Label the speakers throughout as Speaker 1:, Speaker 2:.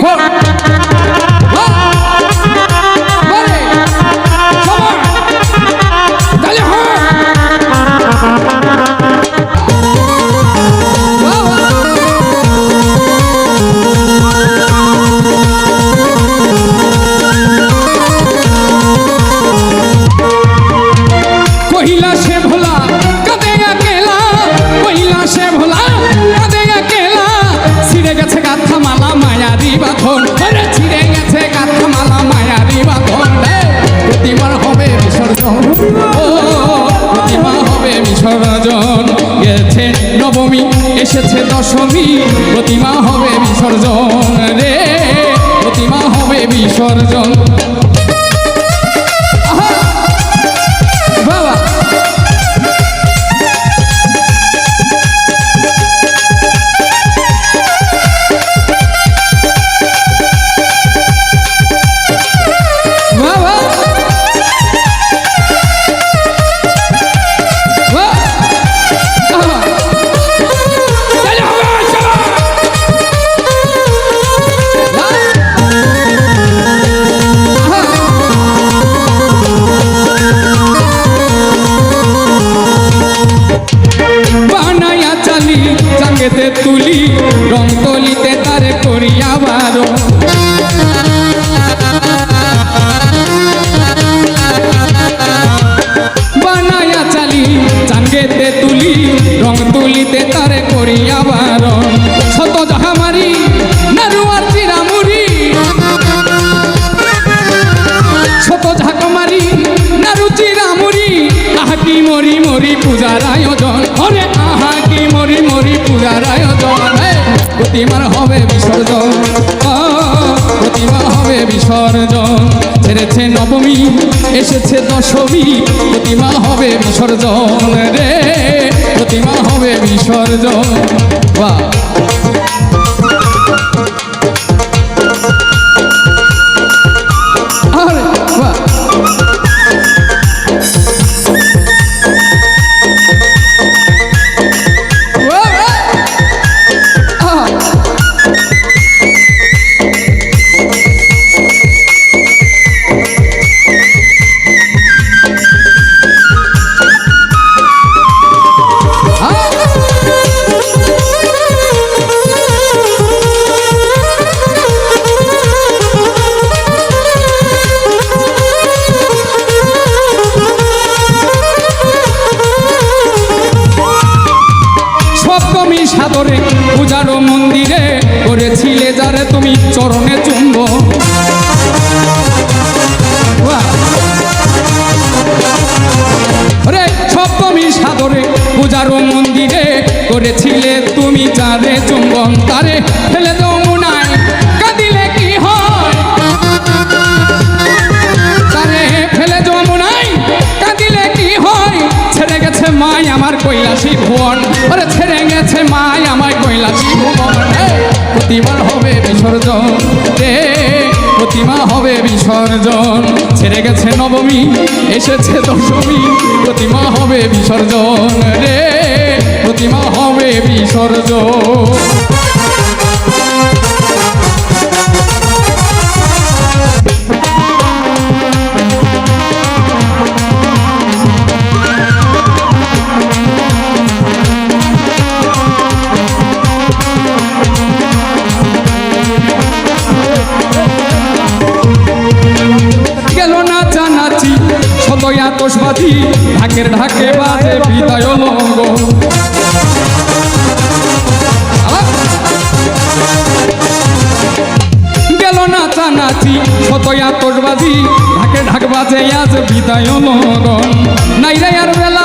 Speaker 1: Four বাঁধন আরে ছিঁড়ে গেছে গাথা মালা মায়ারি বাঁধন রে, প্রতিমার হবে বিসর্জন। প্রতিমা হবে বিসর্জন। গেছে নবমী এসেছে দশমী প্রতিমা হবে বিসর্জন। রে প্রতিমা হবে বিসর্জন। তারে করিয়া বারণ শত জাহামারি নারুয়ার চিরামুরি শত ঝাঁকমারি নারু চিরামুরি মরি মরি পূজার আয়োজন। অরে আহাকি মরি মরি আয়োজন। প্রতিমার হবে বিসর্জন। আ, প্রতিমা হবে বিসর্জন। ছেড়েছে নবমী এসেছে দশমী প্রতিমা হবে বিসর্জন। রে প্রতিমা হবে বিসর্জন। বাহ। সাদরে পূজারো মন্দিরে করেছিলে যারে তুমি চরণে চুম্ব। আমার কৈলাসী ভুবন। ওরে ছেড়ে গেছে মাই আমার কৈলাসী ভুবন। প্রতিমা হবে বিসর্জন। রে প্রতিমা হবে বিসর্জন। ছেড়ে গেছে নবমী, এসেছে দশমী, প্রতিমা হবে বিসর্জন। রে, প্রতিমা হবে বিসর্জন। শতই আতসবাদী ঢাকের ঢাকে বাজে বিদায় লঙ্গ গেল নাচা নাচি ঢাকে ঢাক বাজে আজ বিদায় নাইরে আর বেলা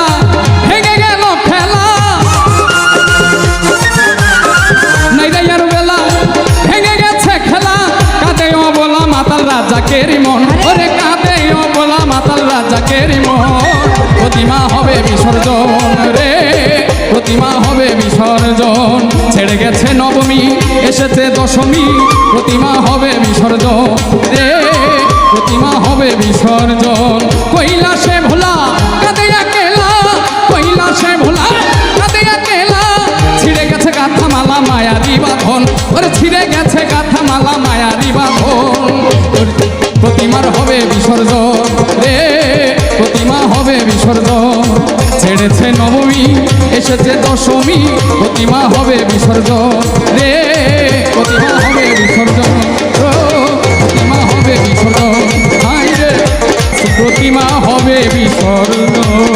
Speaker 1: এসেছে দশমী, প্রতিমা হবে বিসর্জন। রে, প্রতিমা হবে বিসর্জন। কৈলাসে ভোলা, কাঁদে কেলা কৈলাসে ভোলা, কাঁদে কেলা ছিঁড়ে গেছে গাথা মালা মায়া বাঁধন ওরে, ছিঁড়ে গেছে গাথা মালা মায়ারি বাঁধন প্রতিমার হবে বিসর্জন। রে, প্রতিমা হবে বিসর্জন। ছেড়েছে নবমী, এসেছে দশমী, প্রতিমা হবে বিসর্জন। রে, প্রতিমা হবে বিসর্জন। প্রতিমা হবে বিসর্জন। প্রতিমা হবে বিসর্জন।